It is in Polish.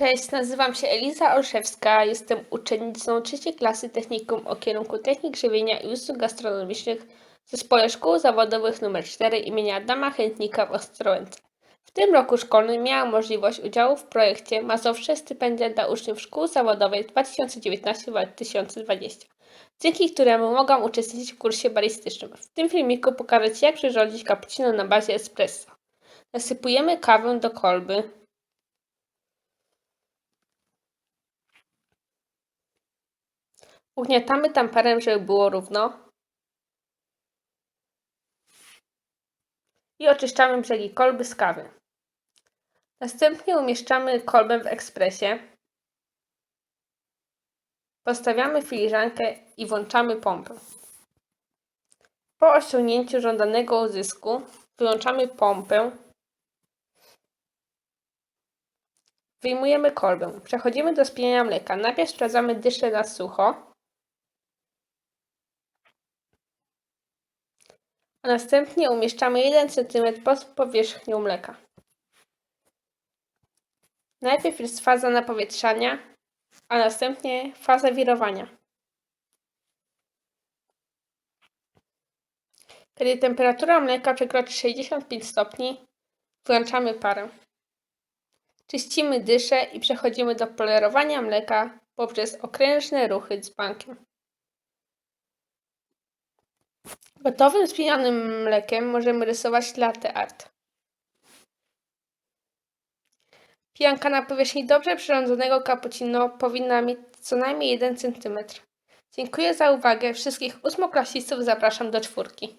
Cześć, nazywam się Eliza Olszewska, jestem uczennicą trzeciej klasy technikum o kierunku Technik Żywienia i Usług Gastronomicznych w Zespole Szkół Zawodowych nr 4 imienia Adama Chętnika w Ostrołęce. W tym roku szkolnym miałam możliwość udziału w projekcie Mazowsze Stypendia dla uczniów szkół zawodowych 2019-2020, dzięki któremu mogłam uczestniczyć w kursie baristycznym. W tym filmiku pokażę Ci, jak przyrządzić cappuccino na bazie espresso. Nasypujemy kawę do kolby. Ugniatamy tamperem, żeby było równo. I oczyszczamy brzegi kolby z kawy. Następnie umieszczamy kolbę w ekspresie. Postawiamy filiżankę i włączamy pompę. Po osiągnięciu żądanego uzysku wyłączamy pompę. Wyjmujemy kolbę. Przechodzimy do spieniania mleka. Najpierw sprawdzamy dyszę na sucho. A następnie umieszczamy 1 cm pod powierzchnią mleka. Najpierw jest faza napowietrzania, a następnie faza wirowania. Kiedy temperatura mleka przekroczy 65 stopni, włączamy parę. Czyścimy dyszę i przechodzimy do polerowania mleka poprzez okrężne ruchy dzbankiem. Gotowym spienionym mlekiem możemy rysować latte art. Pianka na powierzchni dobrze przyrządzonego cappuccino powinna mieć co najmniej 1 cm. Dziękuję za uwagę. Wszystkich ósmoklasistów zapraszam do czwórki.